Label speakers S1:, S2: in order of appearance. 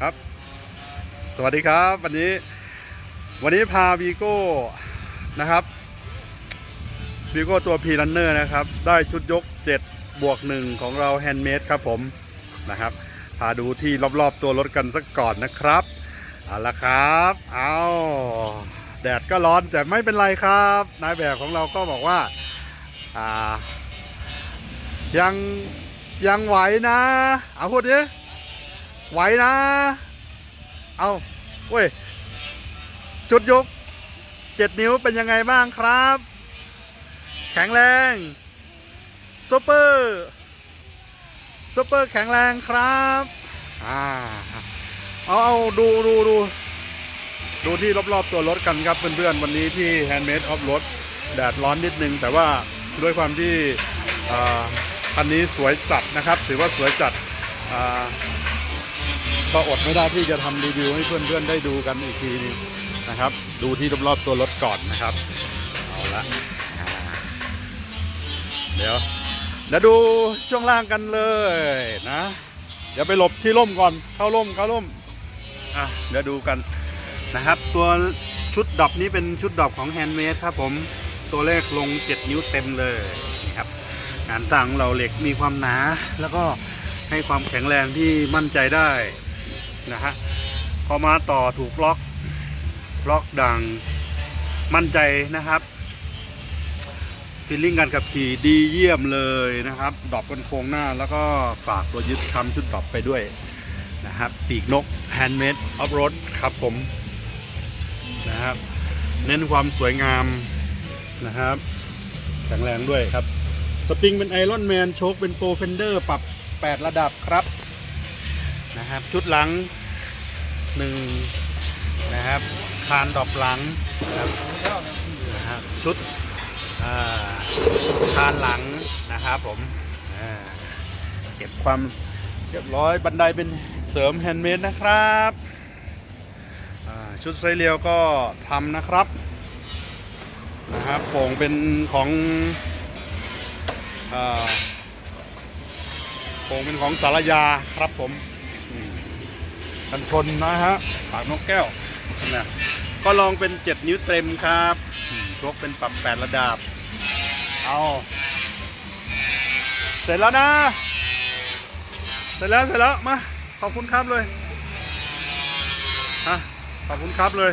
S1: ครับ สวัสดีครับ วันนี้ วันนี้พาวีโก้นะครับวีโก้ตัวพีรันเนอร์นะครับ ได้ชุดยก 7 บวก 1 ของเราแฮนด์เมดครับผมนะครับ พาดูที่รอบๆตัวรถกันสักก่อนนะครับเอาละครับ เอาแดดก็ร้อนแต่ไม่เป็นไรครับนายแบบของเราก็บอกว่าอ่ายังยังไหวนะ เอาพูดดิ ไหวนะ เอาเว้ย จุดยกเจ็ดนิ้วเป็นยังไงบ้างครับ แข็งแรงซูเปอร์ซูเปอร์แข็งแรงครับ อ่า เอาเอาดูดูดูดูที่รอบๆตัวรถกันครับเพื่อนๆ วันนี้ที่ Handmade of Road แดดร้อนนิดนึง แต่ว่าด้วยความที่อ่าคันนี้สวยจัดนะครับ ถือว่าสวยจัดอ่า ก็อดไม่ได้ที่จะทำรีวิวให้เพื่อนๆได้ดูกันอีกทีนึงนะครับ ดูที่รอบๆตัวรถก่อนนะครับ เอาละเดี๋ยวเดี๋ยวดูช่วงล่างกันเลยนะ เดี๋ยวไปหลบที่ร่มก่อนเข้าร่มเข้าร่มอะเดี๋ยวดูกันนะครับ ตัวชุดดอกนี้เป็นชุดดอกของแฮนด์เมดครับผมตัวเลขลง 7 นิ้วเต็มเลยนี่ครับงานสร้างของเราเหล็กมีความหนาแล้วก็ให้ความแข็งแรงที่มั่นใจได้ นะฮะพอมาต่อถูกล็อกล็อกดังมั่นใจนะครับฟีลลิ่งการขับขี่ดีเยี่ยมเลยนะครับดอปกันโครงหน้าแล้วก็ฝากตัวยึดคำชุดดอปไปด้วยนะครับปีกนกแฮนด์เมดออฟโรดครับผมนะครับเน้นความสวยงามนะครับแข็งแรงด้วยครับ สปริงเป็นไอรอนแมนโชคเป็นโปรเฟนเดอร์ปรับ 8 ระดับครับนะครับชุดหลัง หนึ่งนะครับคานดอกหลังนะครับชุดคานหลังนะครับผมเก็บความเรียบร้อยบันไดเป็นเสริมแฮนด์เมดนะครับชุดไซเรียวก็ทำนะครับนะครับโป่งเป็นของโป่งเป็นของสารยาครับผม กันชนนะฮะปากนกแก้วนะก็ลองเป็น 7 นิ้วเต็มครับชกเป็นปรับ 8 ระดับ เอาเสร็จแล้วนะ เสร็จแล้วเสร็จแล้วมาขอบคุณครับเลยฮะขอบคุณครับเลย